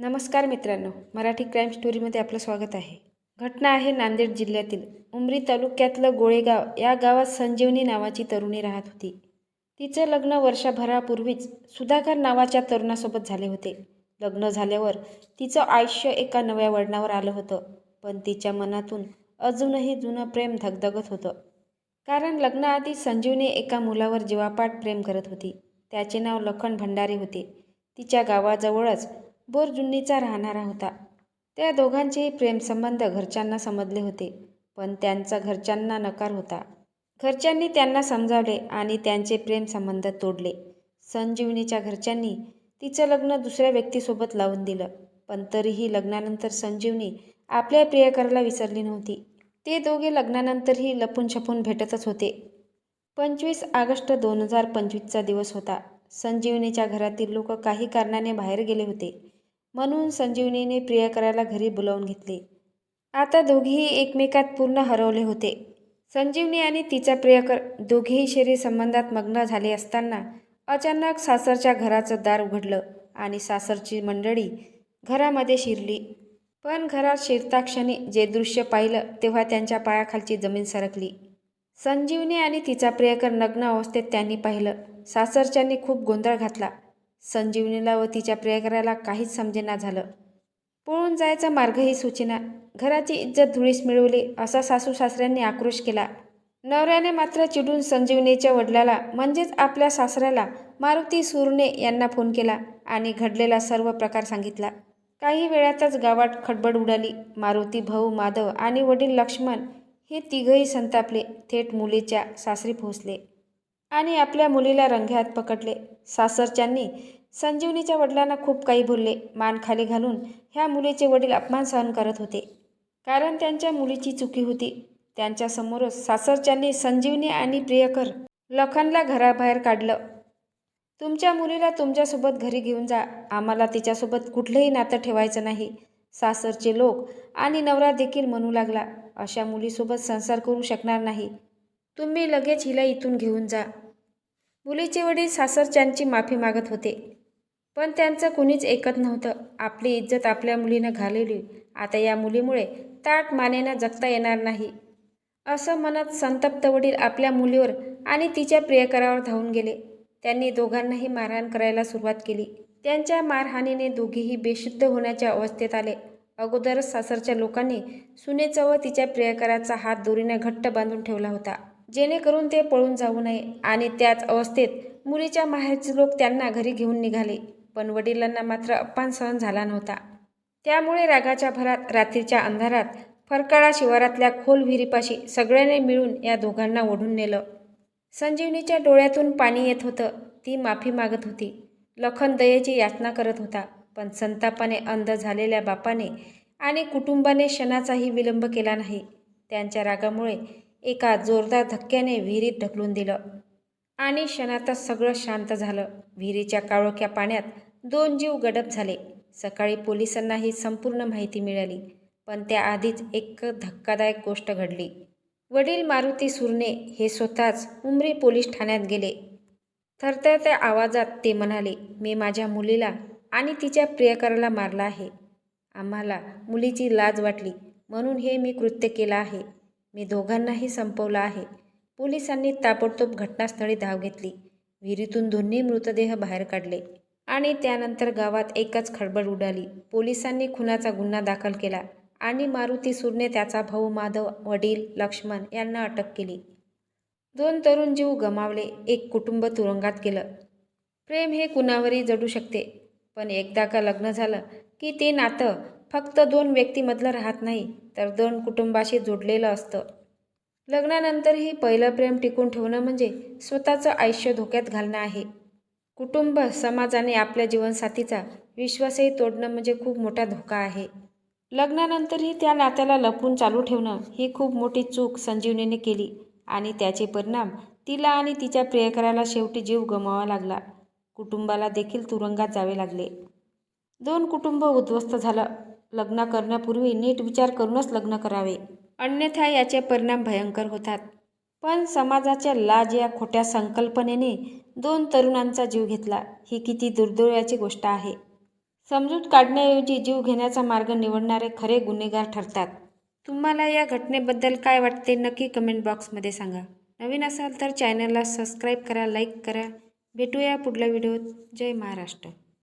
नमस्कार मित्रांनो मराठी क्राईम स्टोरीमध्ये आपलं स्वागत आहे. घटना आहे नांदेड जिल्ह्यातील उमरी तालुक्यातलं गोळेगाव या गावात संजीवनी नावाची तरुणी राहत होती. तिचं लग्न वर्षभरापूर्वीच सुधाकर नावाच्या तरुणासोबत झाले होते. लग्न झाल्यावर तिचं आयुष्य एका नव्या वळणावर आलं होतं पण तिच्या मनातून अजूनही जुनं प्रेम धगधगत होतं. कारण लग्नाआधी संजीवनी एका मुलावर जीवापाठ प्रेम करत होती. त्याचे नाव लखन भंडारे होते. तिच्या गावाजवळच बोरजुन्नीचा राहणारा होता. त्या दोघांचेही प्रेमसंबंध घरच्यांना समजले होते पण त्यांचा घरच्यांना नकार होता. घरच्यांनी त्यांना समजावले आणि त्यांचे प्रेमसंबंध तोडले. संजीवनीच्या घरच्यांनी तिचं लग्न दुसऱ्या व्यक्तीसोबत लावून दिलं पण तरीही लग्नानंतर संजीवनी आपल्या प्रियकराला विसरली नव्हती. ते दोघे लग्नानंतरही लपून छपून भेटतच होते. पंचवीस ऑगस्ट दोन हजार पंचवीसचा दिवस होता. संजीवनीच्या घरातील लोक काही कारणाने बाहेर गेले होते. म्हणून संजीवनीने प्रियकराला घरी बोलावून घेतले. आता दोघेही एकमेकात पूर्ण हरवले होते. संजीवनी आणि तिचा प्रियकर दोघेही शरीर संबंधात मग्न झाले असताना अचानक सासरच्या घराचं दार उघडलं आणि सासरची मंडळी घरामध्ये शिरली. पण घरात शिरताक्षणी जे दृश्य पाहिलं तेव्हा त्यांच्या पायाखालची जमीन सरकली. संजीवनी आणि तिचा प्रियकर नग्न अवस्थेत त्यांनी पाहिलं. सासरच्यांनी खूप गोंधळ घातला. संजीवनीला व तिच्या प्रियकराला काहीच समजेना झालं. पळून जायचा मार्गही सूचना. घराची इज्जत धुळीस मिळवली असा सासू सासऱ्यांनी आक्रोश केला. नवऱ्याने मात्र चिडून संजीवनीच्या वडिलाला म्हणजेच आपल्या सासऱ्याला मारुती सुरणे यांना फोन केला आणि घडलेला सर्व प्रकार सांगितला. काही वेळातच गावात खडबड उडाली. मारुती भाऊ माधव आणि वडील लक्ष्मण हे तिघही संतापले. थेट मुलीच्या सासरी पोहोचले. आणि आपल्या मुलीला रंग्यात पकडले. सासरच्यांनी संजीवनीच्या वडिलांना खूप काही बोलले. मान खाली घालून ह्या मुलीचे वडील अपमान सहन करत होते. कारण त्यांच्या मुलीची चुकी होती. त्यांच्यासमोरच सासरच्यांनी संजीवनी आणि प्रियकर लखनला घराबाहेर काढलं. तुमच्या मुलीला तुमच्यासोबत घरी घेऊन जा. आम्हाला तिच्यासोबत कुठलंही नातं ठेवायचं नाही. सासरचे लोक आणि नवरा देखील म्हणू लागला. अशा मुलीसोबत संसार करू शकणार नाही. तुम्ही लगेच हिला इथून घेऊन जा. मुलीचे वडील सासरच्यांची माफी मागत होते. पण त्यांचं कुणीच ऐकत नव्हतं. आपली इज्जत आपल्या मुलीनं घालवली. आता या मुलीमुळे ताट मानेनं जगता येणार नाही. असं म्हणत संतप्त वडील आपल्या मुलीवर आणि तिच्या प्रियकरावर धावून गेले. त्यांनी दोघांनाही मारहाण करायला सुरुवात केली. त्यांच्या मारहाणीने दोघेही बेशुद्ध होण्याच्या अवस्थेत आले. अगोदरच सासरच्या लोकांनी सुनेचा व तिच्या प्रियकराचा हात दोरीने घट्ट बांधून ठेवला होता. जेणेकरून ते पळून जाऊ नये आणि त्याच अवस्थेत मुलीच्या माहेरचे लोक त्यांना घरी घेऊन निघाले. पण वडिलांना मात्र अपमान सहन झाला नव्हता. त्यामुळे रागाच्या भरात रात्रीच्या अंधारात फरकाळा शिवारातल्या खोल विहिरीपाशी सगळ्यांनी मिळून या दोघांना ओढून नेलं. संजीवनीच्या डोळ्यातून पाणी येत होतं. ती माफी मागत होती. लखन दयेची याचना करत होता. पण संतापाने अंध झालेल्या बापाने आणि कुटुंबाने क्षणाचाही विलंब केला नाही. त्यांच्या रागामुळे एका जोरदार धक्क्याने विहिरीत ढकलून दिलं. आणि क्षणातच सगळं शांत झालं. विहिरीच्या काळोख्या पाण्यात दोन जीव गडप झाले. सकाळी पोलिसांना ही संपूर्ण माहिती मिळाली पण त्याआधीच एक धक्कादायक गोष्ट घडली. वडील मारुती सुरणे हे स्वतःच उमरी पोलीस ठाण्यात गेले. थरथरत्या आवाजात ते म्हणाले मी माझ्या मुलीला आणि तिच्या प्रियकराला मारला आहे. आम्हाला मुलीची लाज वाटली म्हणून हे मी कृत्य केलं आहे. मी दोघांनाही संपवलं आहे. पोलिसांनी ताबडतोब घटनास्थळी धाव घेतली. विहिरीतून दोन्ही मृतदेह बाहेर काढले आणि त्यानंतर गावात एकच खडबड उडाली. पोलिसांनी खुनाचा गुन्हा दाखल केला आणि मारुती सूरने त्याचा भाऊ माधव वडील लक्ष्मण यांना अटक केली. दोन तरुण जीव गमावले. एक कुटुंब तुरुंगात गेलं. प्रेम हे कुणावरही जडू शकते. पण एकदा का लग्न झालं की ते नातं फक्त दोन व्यक्तीमधलं राहत नाही तर दोन कुटुंबाशी जोडलेलं असतं. लग्नानंतरही पहिलं प्रेम टिकून ठेवणं म्हणजे स्वतःचं आयुष्य धोक्यात घालणं आहे. कुटुंब समाजाने आपल्या जीवनसाथीचा विश्वासही तोडणं म्हणजे खूप मोठा धोका आहे. लग्नानंतरही त्या नात्याला लपून चालू ठेवणं ही खूप मोठी चूक संजीवनीने केली आणि त्याचे परिणाम तिला आणि तिच्या प्रियकराला शेवटी जीव गमावा लागला. कुटुंबाला देखील तुरुंगात जावे लागले. दोन कुटुंब उद्ध्वस्त झालं. लग्न करण्यापूर्वी नीट विचार करूनच लग्न करावे. अन्यथा याचे परिणाम भयंकर होतात. पण समाजाच्या लाज या खोट्या संकल्पनेने दोन तरुणांचा जीव घेतला. ही किती दुर्दैवाची गोष्ट आहे. समजूत काढण्याऐवजी जीव घेण्याचा मार्ग निवडणारे खरे गुन्हेगार ठरतात. तुम्हाला या घटनेबद्दल काय वाटते नक्की कमेंट बॉक्समध्ये सांगा. नवीन असाल तर चॅनलला सबस्क्राईब करा लाईक करा. भेटूया पुढल्या व्हिडिओत. जय महाराष्ट्र.